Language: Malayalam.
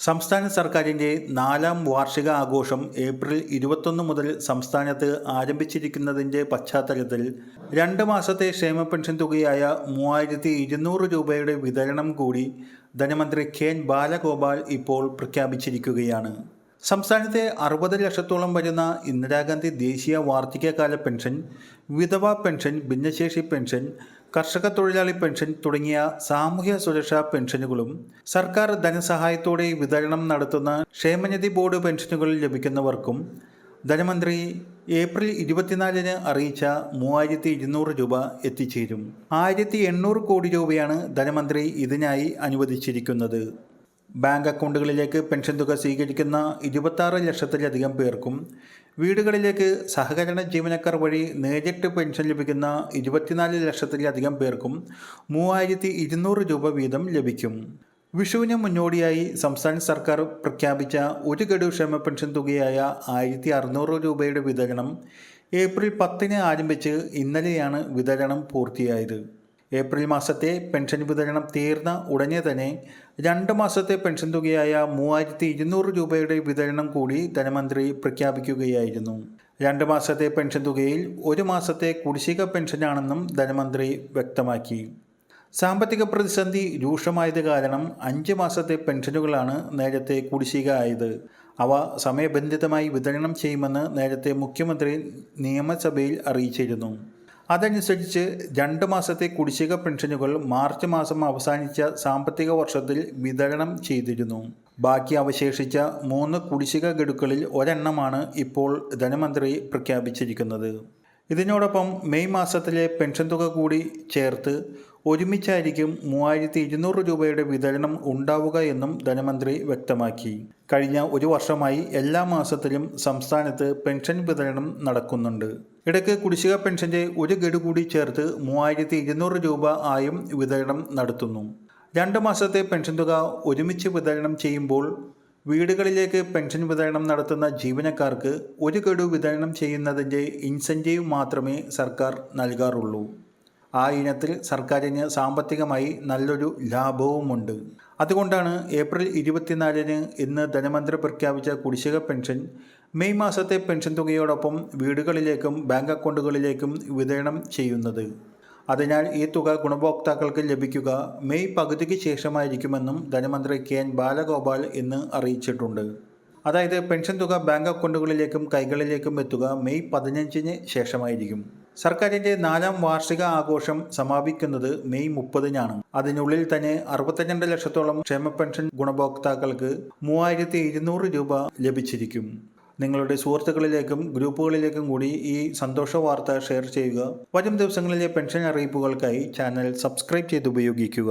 സംസ്ഥാന സർക്കാരിന്റെ നാലാം വാർഷിക ആഘോഷം ഏപ്രിൽ ഇരുപത്തൊന്ന് മുതൽ സംസ്ഥാനത്ത് ആരംഭിച്ചിരിക്കുന്നതിന്റെ പശ്ചാത്തലത്തിൽ രണ്ട് മാസത്തെ ക്ഷേമ പെൻഷൻ തുകയായ മൂവായിരത്തി ഇരുന്നൂറ് രൂപയുടെ വിതരണം കൂടി ധനമന്ത്രി കെ എൻ ബാലഗോപാൽ ഇപ്പോൾ പ്രഖ്യാപിച്ചിരിക്കുകയാണ്. സംസ്ഥാനത്തെ അറുപത് ലക്ഷത്തോളം വരുന്ന ഇന്ദിരാഗാന്ധി ദേശീയ വാർദ്ധക്യകാല പെൻഷൻ വിധവ പെൻഷൻ ഭിന്നശേഷി പെൻഷൻ കർഷക തൊഴിലാളി പെൻഷൻ തുടങ്ങിയ സാമൂഹ്യ സുരക്ഷാ പെൻഷനുകളും സർക്കാർ ധനസഹായത്തോടെ വിതരണം നടത്തുന്ന ക്ഷേമനിധി ബോർഡ് പെൻഷനുകൾ ലഭിക്കുന്നവർക്കും ധനമന്ത്രി ഏപ്രിൽ ഇരുപത്തിനാലിന് അറിയിച്ച മൂവായിരത്തി ഇരുന്നൂറ് രൂപ എത്തിച്ചേരും. ആയിരത്തി എണ്ണൂറ് കോടി രൂപയാണ് ധനമന്ത്രി ഇതിനായി അനുവദിച്ചിരിക്കുന്നത്. ബാങ്ക് അക്കൗണ്ടുകളിലേക്ക് പെൻഷൻ തുക സ്വീകരിക്കുന്ന ഇരുപത്താറ് ലക്ഷത്തിലധികം പേർക്കും വീടുകളിലേക്ക് സഹകരണ ജീവനക്കാർ വഴി നേരിട്ട് പെൻഷൻ ലഭിക്കുന്ന ഇരുപത്തിനാല് ലക്ഷത്തിലധികം പേർക്കും മൂവായിരത്തി ഇരുന്നൂറ് രൂപ വീതം ലഭിക്കും. വിഷുവിന് മുന്നോടിയായി സംസ്ഥാന സർക്കാർ പ്രഖ്യാപിച്ച ഒരു ഗഡു ക്ഷേമ പെൻഷൻ തുകയായ ആയിരത്തി അറുന്നൂറ് രൂപയുടെ വിതരണം ഏപ്രിൽ പത്തിന് ആരംഭിച്ച് ഇന്നലെയാണ് വിതരണം പൂർത്തിയായത്. ഏപ്രിൽ മാസത്തെ പെൻഷൻ വിതരണം തീർന്ന ഉടനെ തന്നെ രണ്ട് മാസത്തെ പെൻഷൻ തുകയായ മൂവായിരത്തി ഇരുന്നൂറ് രൂപയുടെ വിതരണം കൂടി ധനമന്ത്രി പ്രഖ്യാപിക്കുകയായിരുന്നു. രണ്ട് മാസത്തെ പെൻഷൻ തുകയിൽ ഒരു മാസത്തെ കുടിശ്ശിക പെൻഷനാണെന്നും ധനമന്ത്രി വ്യക്തമാക്കി. സാമ്പത്തിക പ്രതിസന്ധി രൂക്ഷമായത് കാരണം അഞ്ച് മാസത്തെ പെൻഷനുകളാണ് നേരത്തെ കുടിശ്ശിക ആയത്. അവ സമയബന്ധിതമായി വിതരണം ചെയ്യുമെന്ന് നേരത്തെ മുഖ്യമന്ത്രി നിയമസഭയിൽ അറിയിച്ചിരുന്നു. അതനുസരിച്ച് രണ്ട് മാസത്തെ കുടിശ്ശിക പെൻഷനുകൾ മാർച്ച് മാസം അവസാനിച്ച സാമ്പത്തിക വർഷത്തിൽ വിതരണം ചെയ്തിരുന്നു. ബാക്കി അവശേഷിച്ച മൂന്ന് കുടിശ്ശിക ഗഡുക്കളിൽ ഒരെണ്ണമാണ് ഇപ്പോൾ ധനമന്ത്രി പ്രഖ്യാപിച്ചിരിക്കുന്നത്. ഇതിനോടൊപ്പം മെയ് മാസത്തിലെ പെൻഷൻ തുക കൂടി ചേർത്ത് ഒരുമിച്ചായിരിക്കും മൂവായിരത്തി ഇരുന്നൂറ് രൂപയുടെ വിതരണം ഉണ്ടാവുക എന്നും ധനമന്ത്രി വ്യക്തമാക്കി. കഴിഞ്ഞ ഒരു വർഷമായി എല്ലാ മാസത്തിലും സംസ്ഥാനത്ത് പെൻഷൻ വിതരണം നടക്കുന്നുണ്ട്. ഇടയ്ക്ക് കുടിശ്ശിക പെൻഷന്റെ ഒരു ഗഡു കൂടി ചേർത്ത് മൂവായിരത്തി ഇരുന്നൂറ് രൂപ ആയും വിതരണം നടത്തുന്നു. രണ്ട് മാസത്തെ പെൻഷൻ തുക ഒരുമിച്ച് വിതരണം ചെയ്യുമ്പോൾ വീടുകളിലേക്ക് പെൻഷൻ വിതരണം നടത്തുന്ന ജീവനക്കാർക്ക് ഒരു ഗഡു വിതരണം ചെയ്യുന്നതിന്റെ ഇൻസെന്റീവ് മാത്രമേ സർക്കാർ നൽകാറുള്ളൂ. ആ ഇനത്തിൽ സർക്കാരിന് സാമ്പത്തികമായി നല്ലൊരു ലാഭവുമുണ്ട്. അതുകൊണ്ടാണ് ഏപ്രിൽ ഇരുപത്തിനാലിന് ഇന്ന് ധനമന്ത്രി പ്രഖ്യാപിച്ച കുടിശ്ശിക പെൻഷൻ മെയ് മാസത്തെ പെൻഷൻ തുകയോടൊപ്പം വീടുകളിലേക്കും ബാങ്ക് അക്കൗണ്ടുകളിലേക്കും വിതരണം ചെയ്യുന്നത്. അതിനാൽ ഈ തുക ഗുണഭോക്താക്കൾക്ക് ലഭിക്കുക മെയ് പകുതിക്ക് ശേഷമായിരിക്കുമെന്നും ധനമന്ത്രി കെ എൻ ബാലഗോപാൽ ഇന്ന് അറിയിച്ചിട്ടുണ്ട്. അതായത് പെൻഷൻ തുക ബാങ്ക് അക്കൗണ്ടുകളിലേക്കും കൈകളിലേക്കും എത്തുക മെയ് പതിനഞ്ചിന് ശേഷമായിരിക്കും. സർക്കാരിന്റെ നാലാം വാർഷിക ആഘോഷം സമാപിക്കുന്നത് മെയ് മുപ്പതിനാണ്. അതിനുള്ളിൽ തന്നെ അറുപത്തിരണ്ട് ലക്ഷത്തോളം ക്ഷേമ പെൻഷൻ ഗുണഭോക്താക്കൾക്ക് മൂവായിരത്തി രൂപ ലഭിച്ചിരിക്കും. നിങ്ങളുടെ സുഹൃത്തുക്കളിലേക്കും ഗ്രൂപ്പുകളിലേക്കും കൂടി ഈ സന്തോഷ വാർത്ത ഷെയർ ചെയ്യുക. വരും ദിവസങ്ങളിലെ പെൻഷൻ അറിയിപ്പുകൾക്കായി ചാനൽ സബ്സ്ക്രൈബ് ചെയ്ത് ഉപയോഗിക്കുക